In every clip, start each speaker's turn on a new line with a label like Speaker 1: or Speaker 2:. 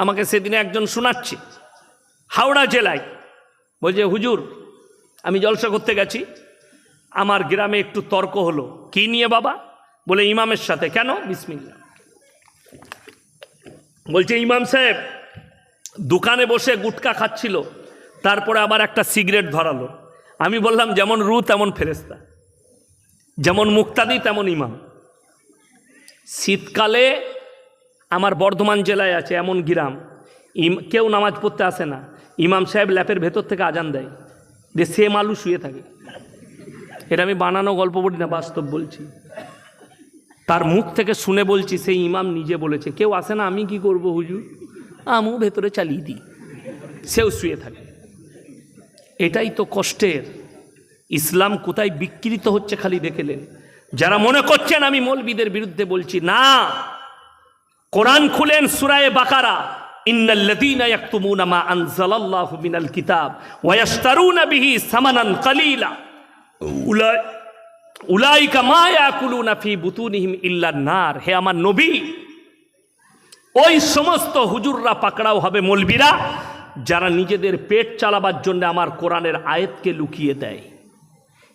Speaker 1: আমাকে সেদিনে একজন শোনাচ্ছে, হাওড়া জেলায়। বলছে, হুজুর, আমি জলসা করতে গেছি। আমার গ্রামে একটু তর্ক হলো। কি নিয়ে বাবা? বলে, ইমামের সাথে। কেন? বিসমিল্লা বলছে, ইমাম সাহেব, দোকানে বসে গুটকা খাচ্ছিল, তারপরে আবার একটা সিগারেট ধরালো। আমি বললাম, যেমন রু, তেমন ফেরেস্তা যেমন মুক্তাদি, তেমন ইমাম। শীতকালে আমার বর্ধমান জেলায় আছে এমন গ্রাম। ইম, কেউ নামাজ পড়তে আসে না। ইমাম সাহেব ল্যাপের ভেতর থেকে আজান দেয়। যে সেম আলু শুয়ে থাকে। এটা আমি বানানো গল্প বলি না, বাস্তব বলছি। তার মুখ থেকে শুনে বলছি, সেই ইমাম নিজে বলেছে, কেউ আসে না, আমি কি করব হুজুর? আমিও ভেতরে চালিয়ে দিই। সেও শুয়ে থাকে। এটাই তো কষ্টের। ইসলাম কোথায় বিকৃত হচ্ছে খালি দেখেলেন যারা মনে করছেন আমি মৌলবিদের বিরুদ্ধে বলছি, না কোরআন খুলেন সুরায় বাকারা কিতাব সামানান কালীলা। বুতুনিহিম ইল্লা নার। হে আমার নবী, ওই সমস্ত হুজুররা পাকড়াও হবে মলবিরা, যারা নিজেদের পেট চালাবার জন্য আমার কোরআনের আয়াতকে লুকিয়ে দেয়।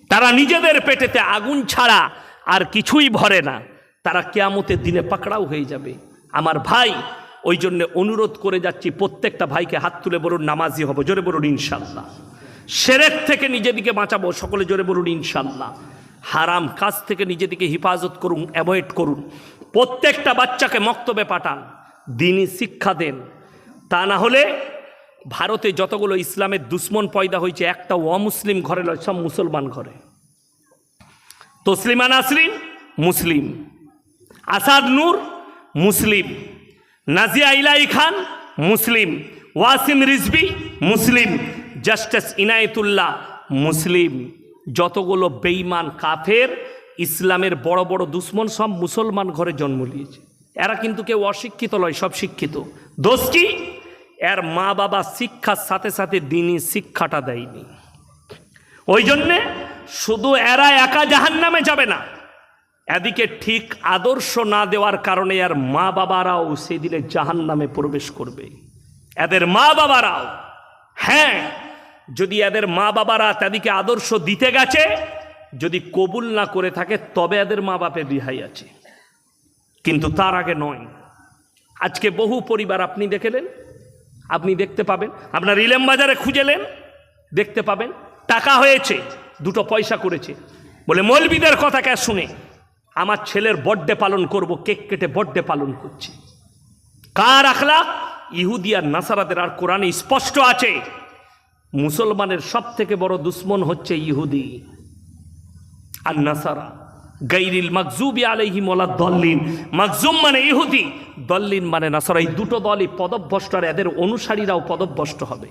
Speaker 1: তারা নিজেদের পেটেতে আগুন ছাড়া আর কিছুই ভরে না। তারা কেয়ামতের দিনে পাকড়াও হয়ে যাবে। আমার ভাই, ওই জন্য অনুরোধ করে যাচ্ছি, প্রত্যেকটা ভাইকে হাত তুলে বলুন, নামাজি হব, জোরে বলুন, ইনশাল্লাহ। সেরেক থেকে নিজেদিকে বাঁচাবো, সকলে জোরে বলুন, ইনশাল্লাহ। হারাম কাজ থেকে নিজেদিকে হিফাজত করুন, অ্যাভয়েড করুন। প্রত্যেকটা বাচ্চাকে মক্তবে পাঠান, দিনই শিক্ষা দেন। তা না হলে ভারতে যতগুলো ইসলামের দুশ্মন পয়দা হয়েছে, একটা অমুসলিম ঘরে নয়, সব মুসলমান ঘরে। তসলিমা নাসরিন, মুসলিম। আসাদ নূর মুসলিম। নাজিয়া ইলাই খান, মুসলিম। ওয়াসিম রিজবি মুসলিম। জাস্টিস ইনায়েতুল্লাহ, মুসলিম। যতগুলো বেইমান কাফের, ইসলামের বড় বড় দুশ্মন সব মুসলমান ঘরে জন্ম নিয়েছে। এরা কিন্তু কেউ অশিক্ষিত নয়, সব শিক্ষিত। দোষ কি? এর মা বাবা শিক্ষার সাথে সাথে দিনই শিক্ষাটা দেয়নি। ওই জন্যে শুধু এরা একা জাহান নামে যাবে না। এদিকে ঠিক আদর্শ না দেওয়ার কারণে আর মা বাবারাও সেদিনে জাহান নামে প্রবেশ করবে। এদের মা বাবারাও হ্যাঁ যদি এদের মা বাবারা তাদেরকে আদর্শ দিতে গেছে, যদি কবুল না করে থাকে, তবে এদের মা বাপের রিহাই আছে। কিন্তু তার আগে নয়। আজকে বহু পরিবার আপনি দেখেলেন, আপনি দেখতে পাবেন, আপনার ইলেম বাজারে খুঁজেলেন দেখতে পাবেন, টাকা হয়েছে, দুটো পয়সা করেছে। বলে, মৌলবিদের কথা কে শুনে? আমার ছেলের বর্থডে পালন করব, কেক কেটে বর্থডে পালন করছে। কার আখলাক? ইহুদি আর নাসারাদের, আর কোরআনে স্পষ্ট আছে, মুসলমানের সব থেকে বড় দুশ্মন হচ্ছে ইহুদি আর নাসারা। গাইরিল মাকজুবি আলাইহি মোলা দল্লিন। মাকজুম মানে ইহুদি, দল্লিন মানে নাসারা। এই দুটো দলই পদভ্রষ্ট, আর এদের অনুসারীরাও পদভ্রষ্ট হবে।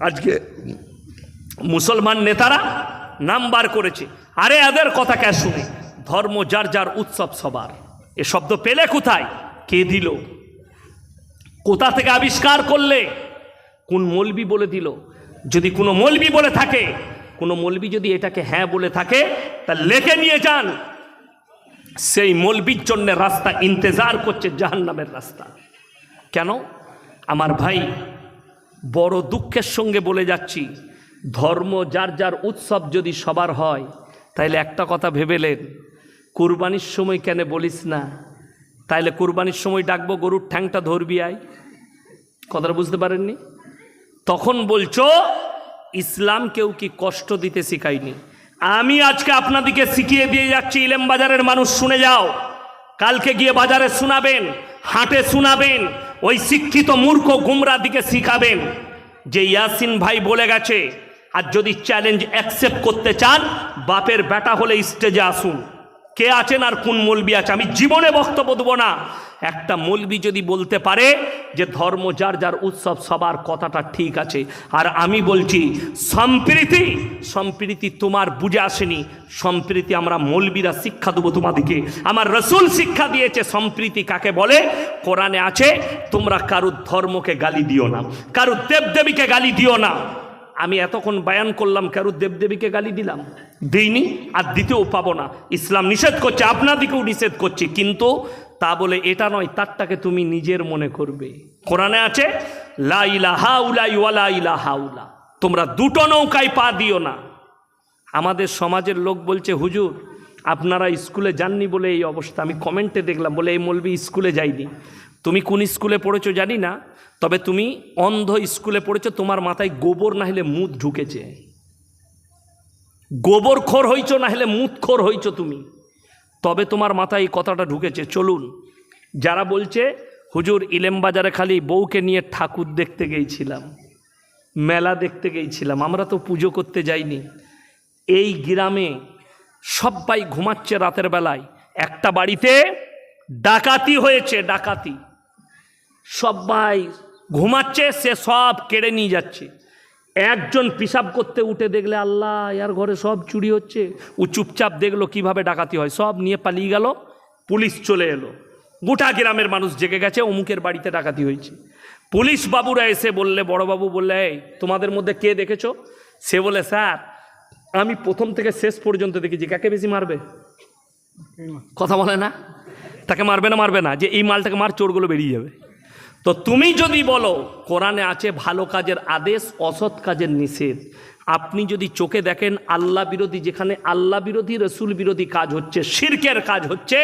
Speaker 1: আজকে মুসলমান নেতারা নাম বার করেছে। আরে এদের কথা কে শুনে? ধর্ম যার যার উৎসব সবার। এ শব্দ পেলে কোথায়? কে দিল? কোথা থেকে আবিষ্কার করলে? কোন মলবি বলে দিল? যদি কোনো মলবি বলে থাকে, কোনো মলবি যদি এটাকে হ্যাঁ বলে থাকে, তা লেখে নিয়ে যান। সেই মলবির জন্য রাস্তা ইন্তেজার করছে জাহান্নামের রাস্তা। কেন? আমার ভাই, বড় দুঃখের সঙ্গে বলে যাচ্ছি, ধর্ম যার যার উৎসব যদি সবার হয়, তাইলে একটা কথা ভেবেলেন কুরবানির সময় কেন বলিস না? তাইলে কুরবানির সময় ডাকবো, গরুর ঠ্যাংটা ধরবি আয় কথাটা বুঝতে পারেননি? তখন বলছো, ইসলাম কেউ কি কষ্ট দিতে শিখায়নি? আমি আজকে আপনাদিকে শিখিয়ে দিয়ে যাচ্ছি, ইলেম বাজারের মানুষ শুনে যাও। কালকে গিয়ে বাজারে শোনাবেন, হাটে শোনাবেন, ওই শিক্ষিত মূর্খ গুমরা দিকে শিখাবেন। যে ইয়াসিন ভাই বলে গেছে, আর যদি চ্যালেঞ্জ অ্যাকসেপ্ট করতে চান, বাপের বেটা হলে স্টেজে আসুন। কে আছেন আর কোন মলবি আছে? আমি জীবনে বক্তব্য দেবো না। একটা মলবি যদি বলতে পারে যে ধর্ম যার যার উৎসব, সবার কথাটা ঠিক আছে। আর আমি বলছি, সম্প্রীতি সম্প্রীতি তোমার বুঝে আসেনি। সম্প্রীতি আমরা মলবিরা শিক্ষা দেবো তোমাদেরকে। আমার রসুল শিক্ষা দিয়েছে, সম্প্রীতি কাকে বলে? কোরআনে আছে, তোমরা কারুর ধর্মকে গালি দিও না। কারুর দেবদেবীকে গালি দিও না। আমি এতক্ষণ বায়ান করলাম কারু দেবদেবীকে গালি দিলাম। দিইনি। আর দিতেও পাবো না। ইসলাম নিষেধ করছে আপনাদিকেও নিষেধ করছে। কিন্তু তা বলে এটা নয় তারটাকে তুমি নিজের মনে করবে। কোরআনে আছে লা ইলাহা উলা ইওয়ালা ইলাহা উলা। তোমরা দুটো নৌকায় পা দিও না। আমাদের সমাজের লোক বলছে হুজুর আপনারা স্কুলে যাননি বলে এই অবস্থা। আমি কমেন্টে দেখলাম বলে এই মলবি স্কুলে যাইনি। তুমি কোন স্কুলে পড়েছো জানি না, তবে তুমি অন্ধ স্কুলে পড়েছো, তোমার মাথায় গোবর না হলে মুদ ঢুকেছে। গোবর খোর হইছো না হলে মুদ খোর হইছো তুমি। তবে তোমার মাথায় এই কথাটা ঢুকেছে, চলুন। যারা বলছে, হুজুর ইলেম বাজারে খালি বউকে নিয়ে ঠাকুর দেখতে গিয়েছিলাম মেলা দেখতে গিয়েছিলাম আমরা তো পুজো করতে যাইনি। এই গ্রামে সবাই ঘুমাচ্ছে রাতের বেলায়। একটা বাড়িতে ডাকাতি হয়েছে, ডাকাতি। সবাই ঘুমাচ্ছে সে সব কেড়ে নিয়ে যাচ্ছে। একজন পিসাব করতে উঠে দেখলে আল্লাহ ইয়ার ঘরে সব চুরি হচ্ছে। ও চুপচাপ দেখল কীভাবে ডাকাতি হয়। সব নিয়ে পালিয়ে গেল পুলিশ চলে এলো। গোটা গ্রামের মানুষ জেগে গেছে অমুকের বাড়িতে ডাকাতি হয়েছে। পুলিশ বাবুরা এসে বললে বড়বাবু বললে এই তোমাদের মধ্যে কে দেখেছ? সে বলে স্যার আমি প্রথম থেকে শেষ পর্যন্ত দেখেছি। কাকে বেশি মারবে? কথা বলে না? তাকে মারবে না মারবে না। যে এই মালটাকে মার চোরগুলো বেরিয়ে যাবে। তো তুমি যদি বলো, কোরআনে আছে ভালো কাজের আদেশ, অসৎ কাজের নিষেধ। আপনি যদি চোখে দেখেন, আল্লাহ বিরোধী, যেখানে আল্লাহ বিরোধী, রসুল বিরোধী কাজ হচ্ছে, শিরকের কাজ হচ্ছে,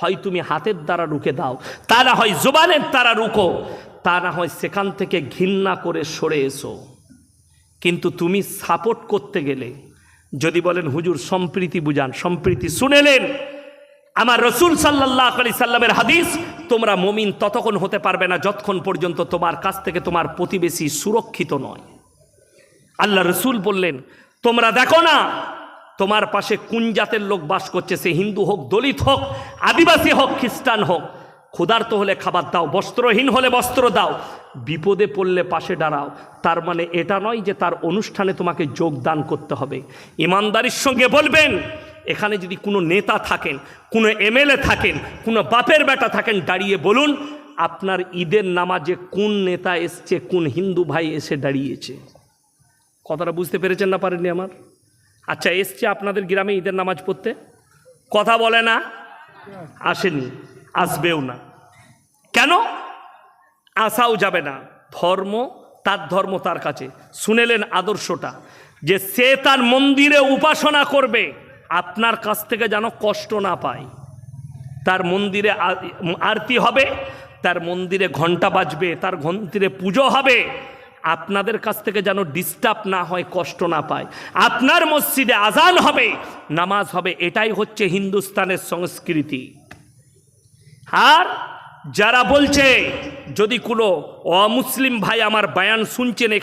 Speaker 1: হয় তুমি হাতের দ্বারা রুখে দাও, তা না হয় জোবানের দ্বারা রুখো, তা না হয় সেখান থেকে ঘৃণা করে সরে এসো। কিন্তু তুমি সাপোর্ট করতে গেলে, যদি বলেন, হুজুর, সম্প্রীতি বুঝান, সম্প্রীতি শুনেলেন আমার রসুল সাল্লাহ আলি সাল্লামের হাদিস, তোমরা মমিন ততক্ষণ হতে পারবে না যতক্ষণ পর্যন্ত তোমার কাছ থেকে তোমার প্রতিবেশী সুরক্ষিত নয়। আল্লাহ রসুল বললেন, তোমরা দেখো না, তোমার পাশে কোন জাতের লোক বাস করছে, সে হিন্দু হোক, দলিত হোক, আদিবাসী হোক, খ্রিস্টান হোক। ক্ষুধার্ত হলে খাবার দাও, বস্ত্রহীন হলে বস্ত্র দাও, বিপদে পড়লে পাশে দাঁড়াও। তার মানে এটা নয় যে তার অনুষ্ঠানে তোমাকে যোগদান করতে হবে। ইমানদারির সঙ্গে বলবেন এখানে যদি কোনো নেতা থাকেন, কোনো এমএলএ থাকেন, কোনো বাপের বেটা থাকেন, দাঁড়িয়ে বলুন, আপনার ঈদের নামাজে কোন নেতা এসছে, কোন হিন্দু ভাই এসে দাঁড়িয়েছে? কথাটা বুঝতে পেরেছেন না পারেননি আমার? আচ্ছা এসছে আপনাদের গ্রামে ঈদের নামাজ পড়তে? কথা বলে না? আসেনি, আসবেও না। কেন? আসাও যাবে না। ধর্ম, তার ধর্ম তার কাছে। শুনেলেন আদর্শটা, যে সে তার মন্দিরে উপাসনা করবে। আপনার কাছ থেকে যেন কষ্ট না পায় তার মন্দিরে আরতি হবে, তার মন্দিরে ঘণ্টা বাজবে, তার মন্দিরে পুজো হবে। আপনাদের কাছ থেকে যেন ডিস্টার্ব না হয়, কষ্ট না পায়। আপনার মসজিদে আজান হবে, নামাজ হবে, এটাই হচ্ছে হিন্দুস্তানের সংস্কৃতি। আর যারা বলছে, যদি কোনো অমুসলিম ভাই আমার বায়ান শুনছেন